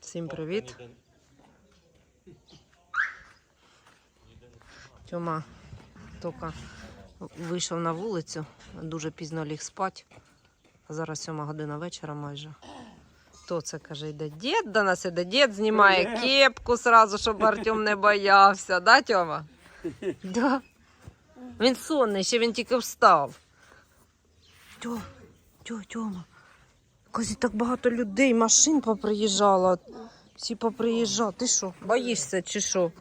Всім привіт. Тьома тільки вийшов на вулицю, дуже пізно ліг спати. Зараз сьома година вечора майже. Хто це каже, йде дід до нас іде, дід знімає кепку сразу, щоб Артем не боявся, да, Тьома? Да. Він сонний, ще він тільки встав. Тьо, тьо, Тьома. Казі, так багато людей, машин поприїжджало. Всі поприїжджали. Ти що, боїшся чи що?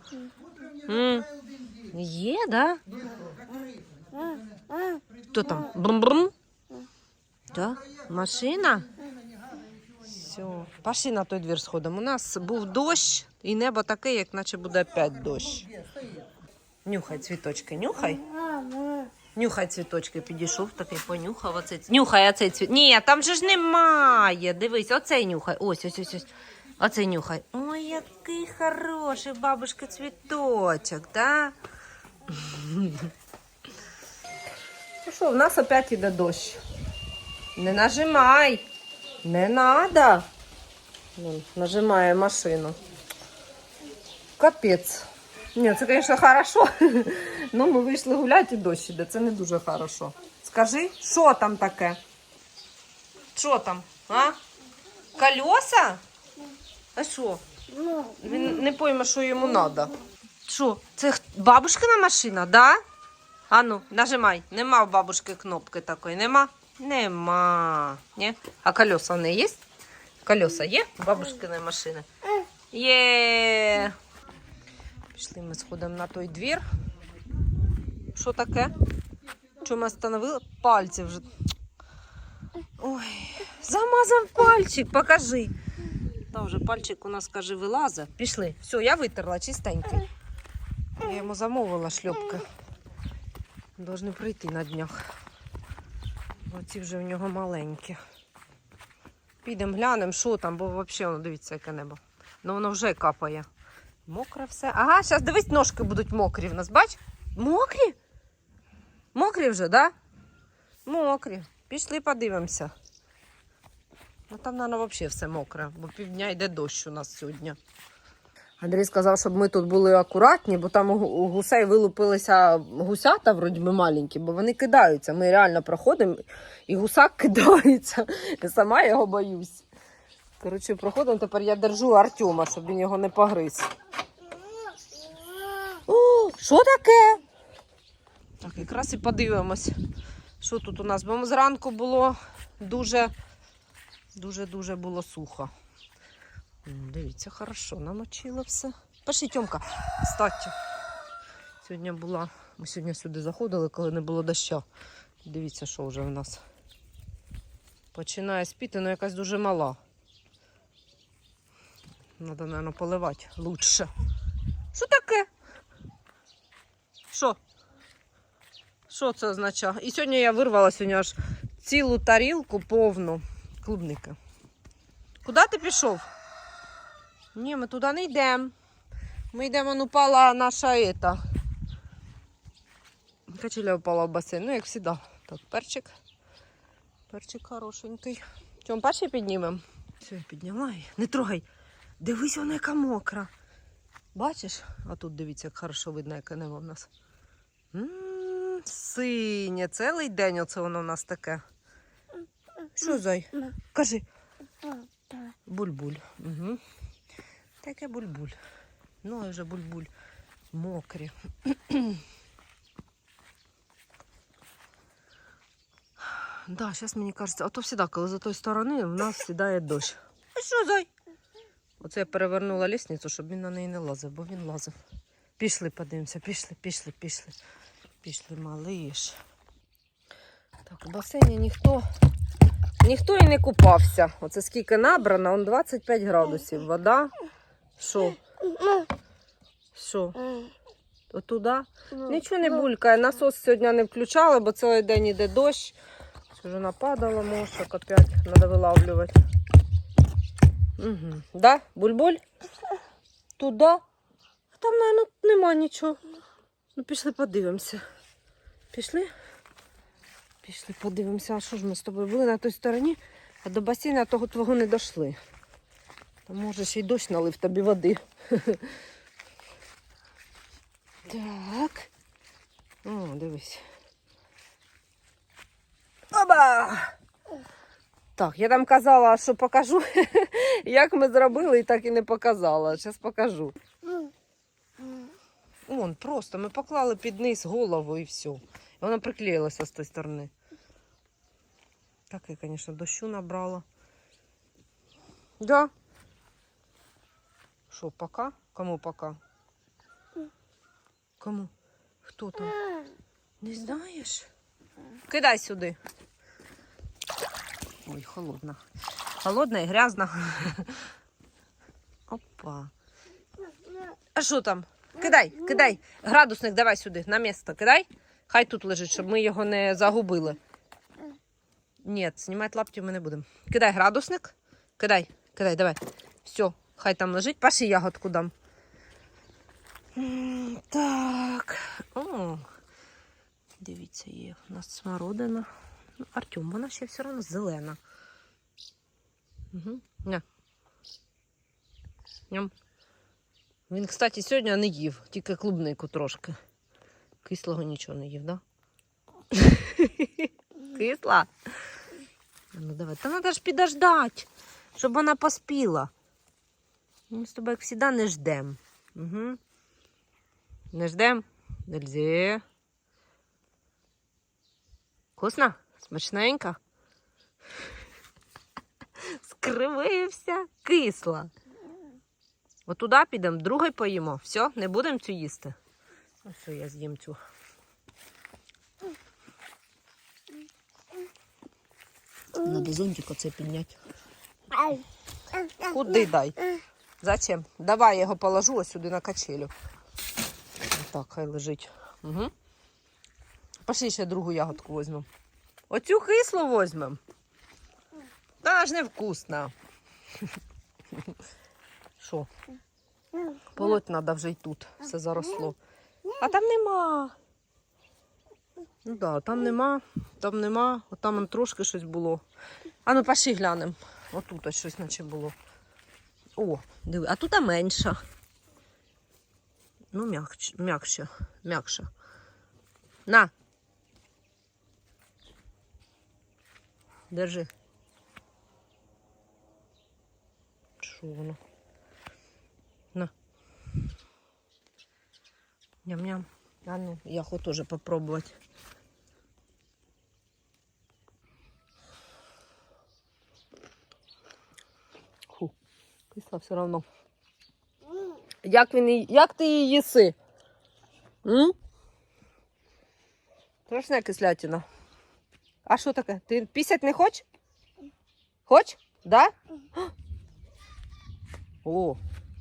М? Є, да? Хто там? Брум-брум? Да? Машина? Все. Пошли на той двір сходимо. У нас був дощ, і небо таке, як наче буде опять дощ. Нюхай цвіточки, нюхай. Нюхай цвіточки, підійшов такий, понюхав оцей. Нюхай оцей цвіт. Ні, там же ж немає. Дивись, оцей нюхай. Ось, ось, ось, ось. Оцей нюхай. Ой, який хороший бабушка цвіточок, да? Ну що, в нас опять іде дощ. Не нажимай. Не надо. Нажимає машину. Капець. Ні, це, звісно, хорошо. Ну, ми вийшли гуляти і дощ іде. Це не дуже хорошо. Скажи, що там таке? Що там? А? Колеса? А що? Він не пойме, що йому треба. Що? Це бабушкина машина, да? Ану, нажимай. Нема в бабушки кнопки такої, нема? Нема. Ні? А колеса в є? Колеса є бабушкиної машини? Є. Пішли ми сходимо на той двір. Що таке? Чому остановили? Пальці вже. Ой, замазав пальчик, покажи. Та вже пальчик у нас, каже, вилазить. Пішли. Все, я витерла чистенький. Я йому замовила шльопки. Должны прийти на днях. Оці вже в нього маленькі. Підемо глянемо, що там, бо взагалі, воно, дивіться, яке небо. Ну воно вже капає. Мокре все. Ага, зараз дивись, ножки будуть мокрі в нас, бач? Мокрі? Мокрі вже? Да? Мокрі. Пішли подивимося. Ну там, мабуть, взагалі все мокре, бо півдня йде дощ у нас сьогодні. Андрій сказав, щоб ми тут були акуратні, бо там у гусей вилупилися гусята, вроді би маленькі, бо вони кидаються. Ми реально проходимо, і гусак кидається. Я сама його боюсь. Коротше, проходимо, тепер я держу Артема, щоб він його не погриз. Що таке? Так, якраз і подивимось, що тут у нас. Бо зранку було дуже, дуже, дуже було сухо. Дивіться, хорошо, намочило все. Пошли, Тьомка. Кстати, сьогодні була. Ми сьогодні сюди заходили, коли не було дощу. Дивіться, що вже в нас. Починає спіти, але якась дуже мала. Надо, мабуть, поливати лучше. Що таке? Що? Що це означає? І сьогодні я вирвала сьогодні аж цілу тарілку повну клубники. Куди ти пішов? Ні, ми туди не йдемо. Ми йдемо, ну упала наша ета. Качеля впала в басейн, ну як завжди. Так, перчик. Перчик хорошенький. Чому перший піднімемо? Все, я підняла її. Не трогай. Дивись, вона яка мокра. Бачиш? А тут дивіться, як хорошо видно, яке небо в нас. М, Синє, цілий день оце воно в нас таке. Що, зай? Кажи. Буль-буль. Угу. Таке буль-буль. Ну, а вже буль-буль. Мокрі. Да, зараз мені кажеться, а то завжди, коли з тої сторони в нас сідає дощ. А що, зай? Оце я перевернула лісницю, щоб він на неї не лазив, бо він лазив. Пішли, подивимося, пішли, пішли, пішли. Пішли, малиш. Так, у басейні ніхто, ніхто і не купався. Оце скільки набрано, он 25 градусів. Вода. Що? Що? Отуда? Нічого не булькає. Насос сьогодні не включали, бо цілий день іде дощ. Вже нападало, мошок опять. Треба вилавлювати. Угу. Да? Буль-буль? Туда? А там, мабуть, нема нічого. Ну, пішли подивимося. Пішли? Пішли подивимося, а що ж ми з тобою були на той стороні, а до басейна того твого не дійшли. Та може ще й дощ налив тобі води. Так. О, дивись. Оба! Так, я там казала, що покажу, як ми зробили, і так і не показала. Зараз покажу. Вон, просто ми поклали під низ голову і все. І вона приклеїлася з тої сторони. Так, я, звісно, дощу набрала. Да. Що, пока? Кому пока? Кому? Хто там? Не знаєш? Кидай сюди. Ой, холодно. Холодно і грязно. Опа. А що там? Кидай, кидай. Градусник давай сюди, на місце. Кидай. Хай тут лежить, щоб ми його не загубили. Ні, знімати лапті ми не будемо. Кидай градусник. Кидай, кидай, давай. Все, хай там лежить. Паші ягодку дам. Так. О, дивіться, є у нас смородина. Ну, Артем, вона ще все одно зелена. Угу. Ням. Він, кстати, сьогодні не їв, тільки клубнику трошки. Кислого нічого не їв, да? Кисла? Ну давай. Та треба ж підождати, щоб вона поспіла. Ми з тобою, як завжди, не ждем. Угу. Не ждем? Нельзя. Вкусно? Смачненько? Скривився. Кисла. От туди підемо, другий поїмо. Все, не будемо цю їсти. Все, я з'їм цю. Надо зонтик оце підняти. Куди дай? Зачем? Давай я його положу ось сюди на качелю. Так, хай лежить. Угу. Пошли ще другу ягодку візьмемо. Оцю кислу візьмемо. Та ж невкусна. Що? Полоть треба вже й тут. Все заросло. А там нема. Ну да, там нема, там нема, от там он трошки щось було. А ну пошли глянемо. Отут ось щось наче було. О, диви, а тут а менша. Ну, м'якше, м'якше, м'якше. На. Держи. Що воно? Ням-ням. А ну, я хочу тоже попробовать. Фу, кисла все равно. Як, він, як ти її їси? М? Страшна кислятина. А що таке? Ти пісять не хочеш? Хоч? Да? О,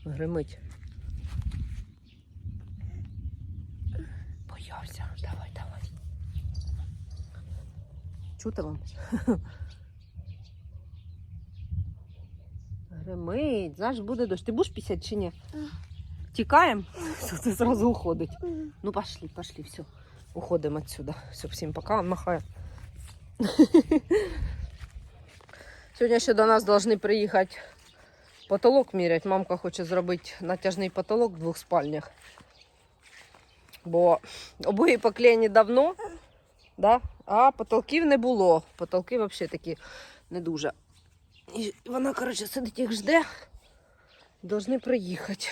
гримить. Боявся. Давай, давай. Чути вам? Гримить. Знаєш, буде дощ. Ти будеш пісять чи ні? Тікаємо? Ти зразу уходить. Ну, пошли, пошли, все. Уходимо отсюда. Все, всім пока. Махає. Сьогодні ще до нас повинні приїхати потолок міряти. Мамка хоче зробити натяжний потолок в двох спальнях. Бо обої поклеєні давно, да? а потолків не було. Потолки взагалі такі не дуже. І вона, коротше, сидить їх жде. Должны приїхати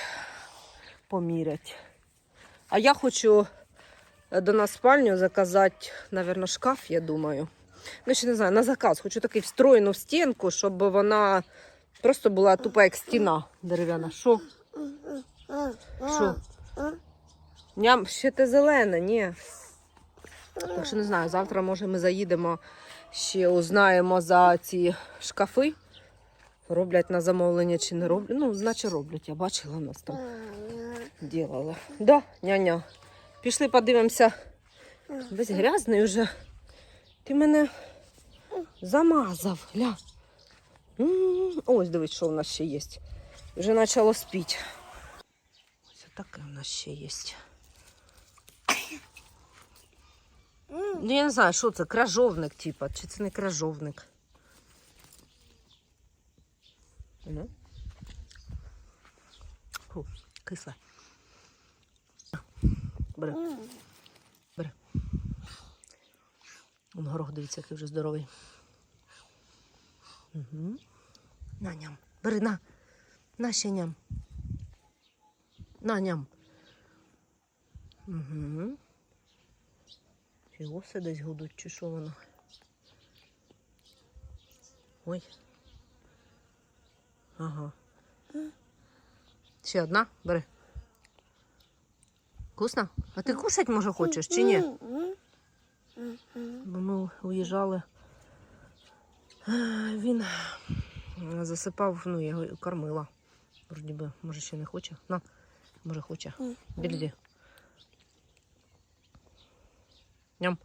поміряти. А я хочу е, до нас в спальню заказати, мабуть, шкаф, я думаю. Ну, ще не знаю, на заказ. Хочу такий встроєну в стінку, щоб вона просто була тупа як стіна дерев'яна. Що? Що? Ням, ще те зелене, ні. Так що не знаю, завтра, може, ми заїдемо, ще узнаємо за ці шкафи. Роблять на замовлення чи не роблять. Ну, наче роблять, я бачила нас там ділала. Да, няня. Пішли подивимося. Весь грязний вже. Ти мене замазав. Гля. Ось дивись, що у нас ще є. Вже почало спіти. Ось таке у нас ще є. Ну, я не знаю, що це, кражовник, типа, чи це не кражовник. Ну. Фу, кисле. Бери. Бери. Вон горох, дивіться, який вже здоровий. Угу. На ням. Бери, на. На ще ням. На ням. Угу. Чи оси десь гудуть, чи що воно? Ой. Ага. Ще одна? Бери. Вкусно? А ти кушать може хочеш чи ні? Бо ми уїжджали. Він засипав, ну, я його кормила. Вроді би, може ще не хоче. На, може хоче. Біди. Ням.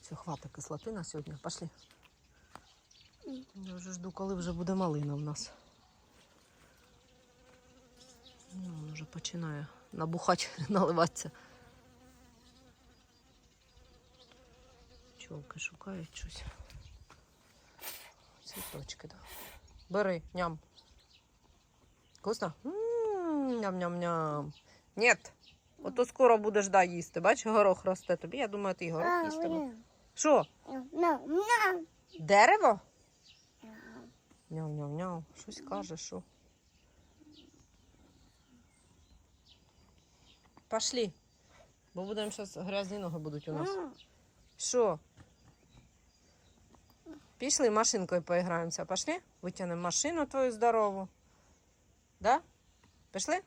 Все, хватить кислоти на сьогодні. Пошли. Я вже жду, коли вже буде малина в нас. Ну, він вже починає набухати, наливатися. Пчолки шукають щось. Цвіточки, так. Да. Бери, ням. Вкусно? Ням-ням-ням. Нет. Ото скоро будеш да, їсти. Бач, горох росте тобі. Я думаю, ти горох їстиме. Що? Дерево? Няу-няу-няу. Щось каже, що. Пошли. Бо будемо зараз грязні ноги будуть у нас. Що? Пішли машинкою поіграємося. Пошли? Витягнемо машину твою здорову. Да? Пішли?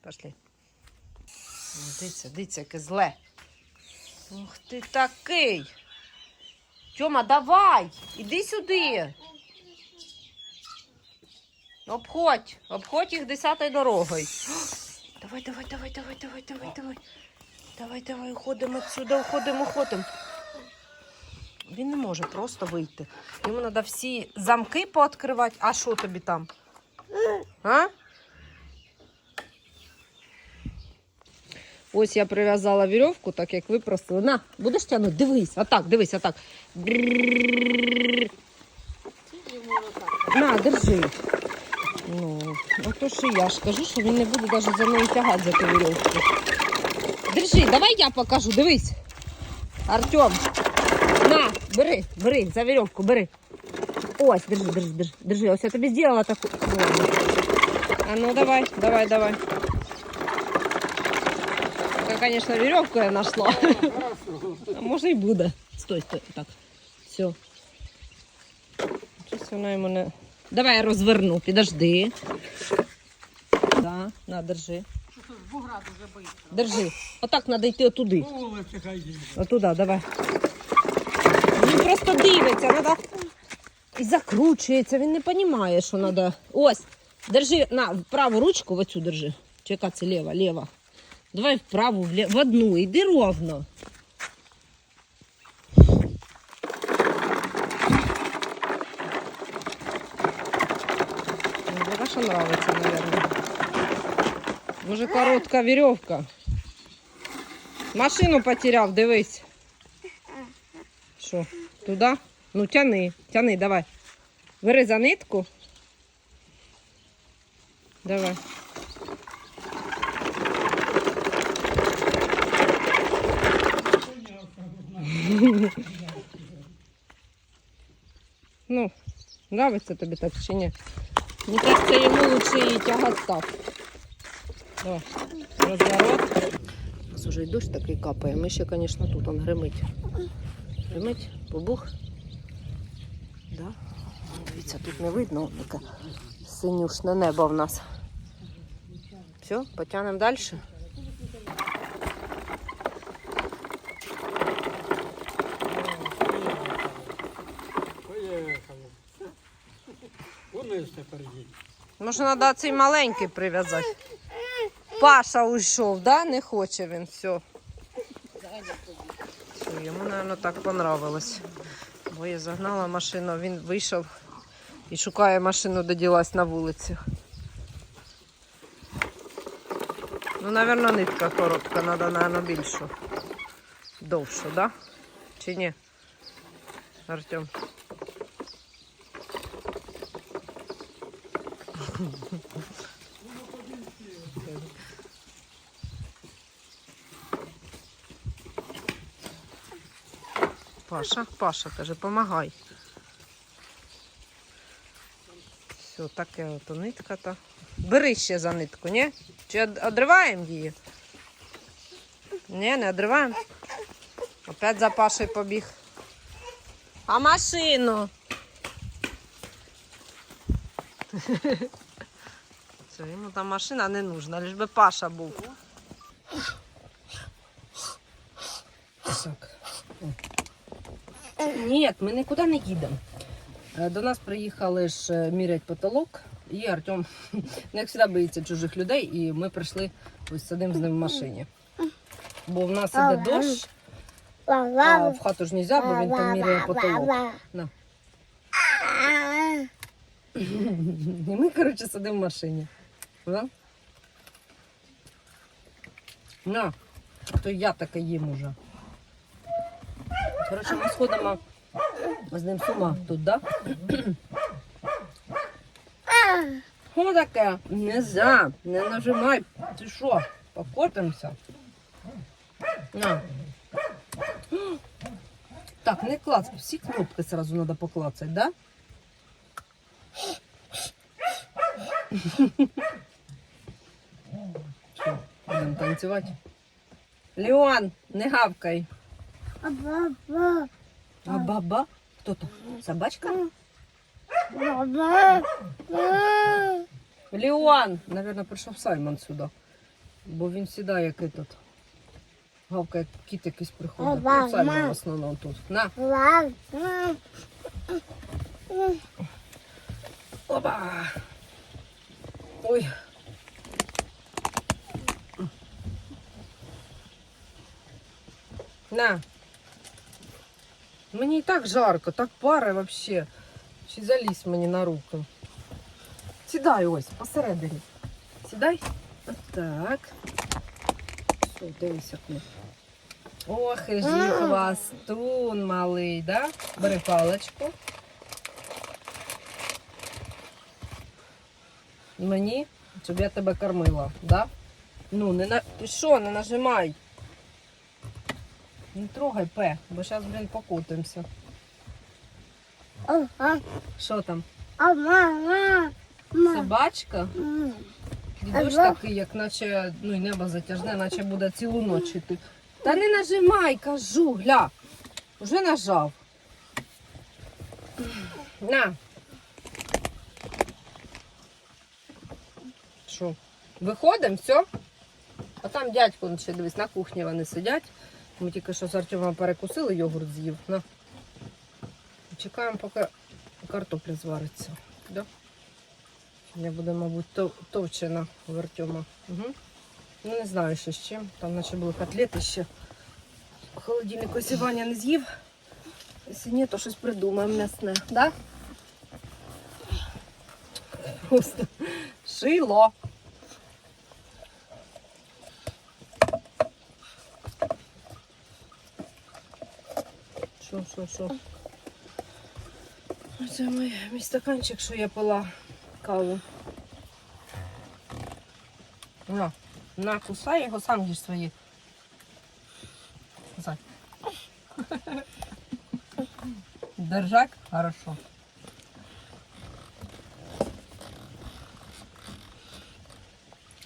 Пішли. Дивіться, дивіться, яке зле. Ух ти такий. Тьома, давай! Іди сюди. Обходь, обходь їх десятою дорогою. Давай, давай, давай, давай, давай, давай, давай. Давай, давай, уходимо відсюди, уходимо, уходимо. Він не може просто вийти. Йому треба всі замки пооткривати. А що тобі там? А? Ось я прив'язала вірьовку, так як ви просили. На, будеш тягнути? Дивись, отак, дивись, отак. На, держи. Ну, ото що я ж кажу, що він не буде навіть за нею тягати за ту вірьовку. Держи, давай я покажу, дивись. Артем, на, бери, бери, за вірьовку, бери. Ось, держи, держи, держи. Держи. Ось я тобі зробила таку. А ну давай, давай, давай. Только, конечно, веревку я нашла. А може і буде. Стой, стой, так. Все. Щось воно йому не. Давай я розверну, підожди. Да, на, держи. Держи. Отак треба йти отуди. Отуда, давай. Він просто дивиться, треба. І закручується, він не розуміє, що треба. Ось, держи на праву ручку, оцю держи. Яка це ліва. Давай вправу, в, одну, іди ровно. Ну, пока нравится, наверное. Може коротка веревка. Машину потеряв, дивись. Що, туди? Ну тяни, тяни, давай. Бери за нитку. Давай. Ну, нравится тобі так чи ні? Мені кажется, йому лучше її тягати так. Давай, розворот. Нас уже і дощ такий капає. Ми ще, звісно, тут он гримить. Гримить, побух. Да? Дивіться, тут не видно таке синюшне небо в нас. Все, потягнемо далі. Може, треба цей маленький прив'язати. Паша уйшов, да? Не хоче він, все. Все, йому, мабуть, так понравилось. Бо я загнала машину, він вийшов і шукає машину, де ділась на вулиці. Ну, мабуть, нитка коротка, треба, мабуть, більшу. Довшу, да? Чи ні? Артем. Паша, Паша каже, помагай. Все, таке ото нитка та. Бери ще за нитку, ні? Чи од- одриваємо її? Ні, не одриваємо. Опять за Пашею побіг. А машину? Все, йому там машина не нужна, лиш би Паша був. Так. Ні, ми нікуди не їдемо. Е, До нас приїхали ж е, мірять потолок, і Артем, ну, як завжди, боїться чужих людей, і ми прийшли ось сидимо з ним в машині. Бо в нас іде дощ, а в хату ж не можна, бо він там міряє потолок. На. І ми, коротше, сидимо в машині. Да? На, то я таке їм уже. Коротше, ми сходимо з ним з ума тут, да? Що таке? Нельзя, не нажимай. Ти що, покотимося? На. Так, не клац, всі кнопки сразу треба поклацати, да? Будемо танцювати? Леон, не гавкай. А баба? Хто там? Собачка? Леон! Наверное, прийшов Саймон сюди. Бо він сідає як этот. Гавкає, як кіт якийсь приходить. Ну, Саймон в основному тут. На. Опа! Ой. На. Мені і так жарко, так пара вообще. Чи залізь мені на руку. Сідай ось, посередині. Сідай. Так. Все, дивися. як. Ох, і ж хвастун малий, да? Бери паличку. Мені, щоб я тебе кормила, да? Ну, не на... Ти що, не нажимай. Не трогай П, бо зараз, блін, покотимося. Що там? Собачка? Дідусь такий, як наче ну, і небо затяжне, наче буде цілу ніч іти. Та не нажимай, кажу, гля. Вже нажав. На. Що? Виходимо, все? А там дядько ну, ще дивись, на кухні вони сидять. Ми тільки що з Артемом перекусили, йогурт з'їв. На. Чекаємо, поки картопля звариться. Да? Я буду, мабуть, тов- товчена в Артема. Угу. Ну, не знаю, що з чим. Там наче були котлети ще. Холодильник ось Ваня не з'їв. Якщо ні, то щось придумаємо м'ясне. Да? Просто шило. Що, що? Це мій, мій стаканчик, що я пила каву. На, на, кусай його, сам їж свої. Кусай. Держак? Хорошо.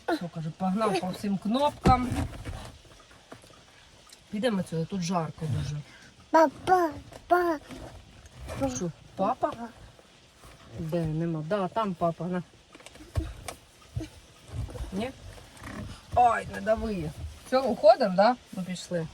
Все, каже, погнав по всім кнопкам. Підемо сюди, тут жарко дуже. Папа, папа. Що, папа? Де нема? Да, там папа. На. Ні? Ой, не дави. Все, уходимо, да? Ми пішли.